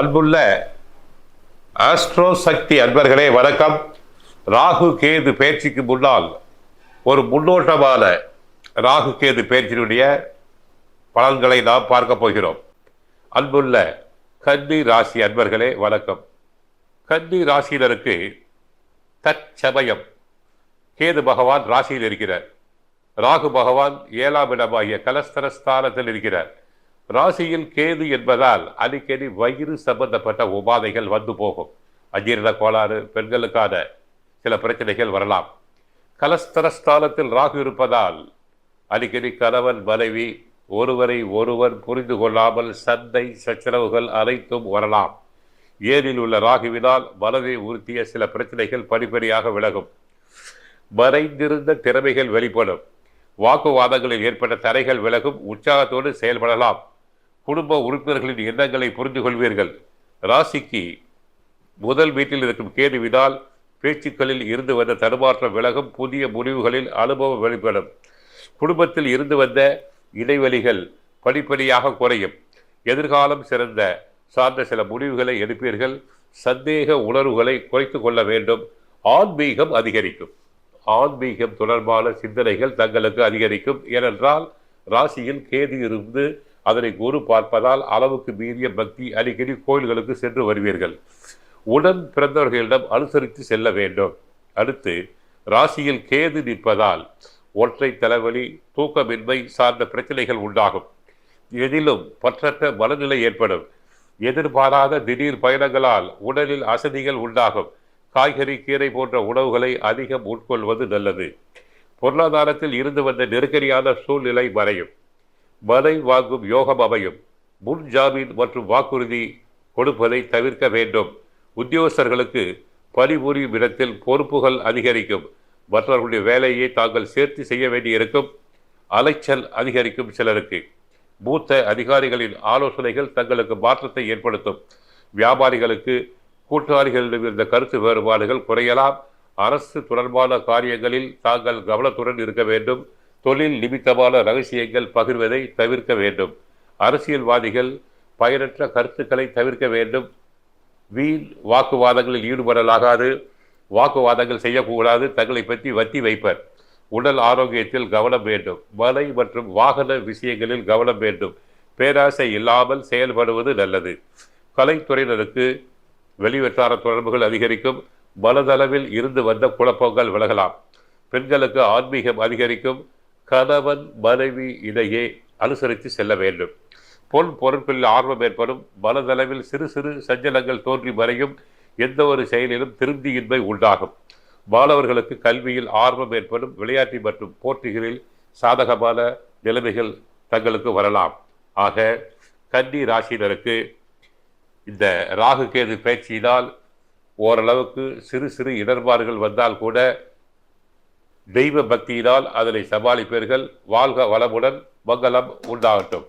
அன்புள்ள ஆஸ்ட்ரோ சக்தி அன்பர்களே வணக்கம். ராகு கேது பயிற்சிக்கு முன்னால் ஒரு முன்னோட்டமான ராகு கேது பயிற்சியினுடைய பலன்களை நாம் பார்க்க போகிறோம். அன்புள்ள கன்னி ராசி அன்பர்களே வணக்கம். கன்னி ராசியினருக்கு தற்சமயம் கேது பகவான் ராசியில் இருக்கிறார். ராகு பகவான் ஏழாம் இடமாகிய கலஸ்தரஸ்தானத்தில் இருக்கிறார். ராசியில் கேது என்பதால் அடிக்கடி வயிறு சம்பந்தப்பட்ட உபாதைகள் வந்து போகும். அஜீரண கோளாறு பெண்களுக்கான சில பிரச்சனைகள் வரலாம். கலஸ்தரஸ்தானத்தில் ராகு இருப்பதால் அடிக்கடி கணவன் மனைவி ஒருவரை ஒருவர் புரிந்து கொள்ளாமல் சந்தை சச்சரவுகள் அனைத்தும் வரலாம். ஏரில் உள்ள ராகுவினால் மனதை உறுத்திய சில பிரச்சனைகள் படிப்படியாக விலகும். மறைந்திருந்த திறமைகள் வெளிப்படும். வாக்குவாதங்களில் ஏற்பட்ட தடைகள் விலகும். உற்சாகத்தோடு செயல்படலாம். குடும்ப உறுப்பினர்களின் எண்ணங்களை புரிந்து கொள்வீர்கள் ராசிக்கு முதல் வீட்டில் இருக்கும் கேதுவினால் பேச்சுக்களில் இருந்து வந்த தடுமாற்றம் விலகும் புதிய முடிவுகளில் அனுபவம் வெளிப்படும். குடும்பத்தில் இருந்து வந்த இடைவெளிகள் படிப்படியாக குறையும். எதிர்காலம் சிறந்த சார்ந்த சில முடிவுகளை எடுப்பீர்கள். சந்தேக உணர்வுகளை குறைத்து கொள்ள வேண்டும். ஆன்மீகம் அதிகரிக்கும். ஆன்மீகம் தொடர்பான சிந்தனைகள் தங்களுக்கு அதிகரிக்கும். ஏனென்றால் ராசியில் கேது இருந்து அதனை குரு பார்ப்பதால் அளவுக்கு மீறிய பக்தி அடிக்கடி கோயில்களுக்கு சென்று வருவீர்கள். உடன் பிறந்தவர்களிடம் அனுசரித்து செல்ல வேண்டும். அடுத்து ராசியில் கேது நிற்பதால் ஒற்றை தலைவலி தூக்கமின்மை சார்ந்த பிரச்சனைகள் உண்டாகும். எதிலும் பற்றற்ற மனநிலை ஏற்படும். எதிர்பாராத திடீர் பயணங்களால் உடலில் அசதிகள் உண்டாகும். காய்கறி கீரை போன்ற உணவுகளை அதிகம் உட்கொள்வது நல்லது. பொருளாதாரத்தில் இருந்து வந்த நெருக்கடியான சூழ்நிலை மறையும். மனை வாங்கும் யோகம் அமையும். முன் ஜாமீன் மற்றும் வாக்குறுதி கொடுப்பதை தவிர்க்க வேண்டும். உத்தியோகஸ்தர்களுக்கு பணிபுரியும் இடத்தில் பொறுப்புகள் அதிகரிக்கும். மற்றவர்களுடைய வேலையை தாங்கள் சேர்த்து செய்ய வேண்டியிருக்கும். அலைச்சல் அதிகரிக்கும் சிலருக்கு. மூத்த அதிகாரிகளின் ஆலோசனைகள் தங்களுக்கு மாற்றத்தை ஏற்படுத்தும். வியாபாரிகளுக்கு கூட்டாளிகளிடம் இருந்த கருத்து வேறுபாடுகள் குறையலாம். அரசு தொடர்பான காரியங்களில் தாங்கள் கவனத்துடன் இருக்க வேண்டும். தொழில் நிமித்தமான ரகசியங்கள் பகிர்வதை தவிர்க்க வேண்டும். அரசியல்வாதிகள் பயனற்ற கருத்துக்களை தவிர்க்க வேண்டும். வீண் வாக்குவாதங்களில் ஈடுபடலாகாது. வாக்குவாதங்கள் செய்யக்கூடாது. தங்களை பற்றி வத்தி வைப்பர். உடல் ஆரோக்கியத்தில் கவனம் வேண்டும். மலை மற்றும் வாகன விஷயங்களில் கவனம் வேண்டும். பேராசை இல்லாமல் செயல்படுவது நல்லது. கலைத்துறையினருக்கு வெளிவட்டார தொடர்புகள் அதிகரிக்கும். மனதளவில் இருந்து வந்த குழப்பங்கள் விலகலாம். பெண்களுக்கு ஆன்மீகம் அதிகரிக்கும். கணவன் மனைவி இடையே அனுசரித்து செல்ல வேண்டும். பொன் பொருட்களில் ஆர்வம் ஏற்படும். மனதளவில் சிறு சிறு சஞ்சலங்கள் தோன்றி மறையும். எந்த ஒரு செயலிலும் திருப்தியின்மை உண்டாகும். மாணவர்களுக்கு கல்வியில் ஆர்வம் ஏற்படும். விளையாட்டு மற்றும் போட்டிகளில் சாதகமான நிலைமைகள் தங்களுக்கு வரலாம். ஆக கன்னி ராசியினருக்கு இந்த ராகு கேது பயிற்சியினால் ஓரளவுக்கு சிறு சிறு இடர்பாடுகள் வந்தால் கூட தெய்வ பக்தியினால் அதனை சமாளிப்பீர்கள். வாழ்க வளமுடன் மங்களம் உண்டாகட்டும்.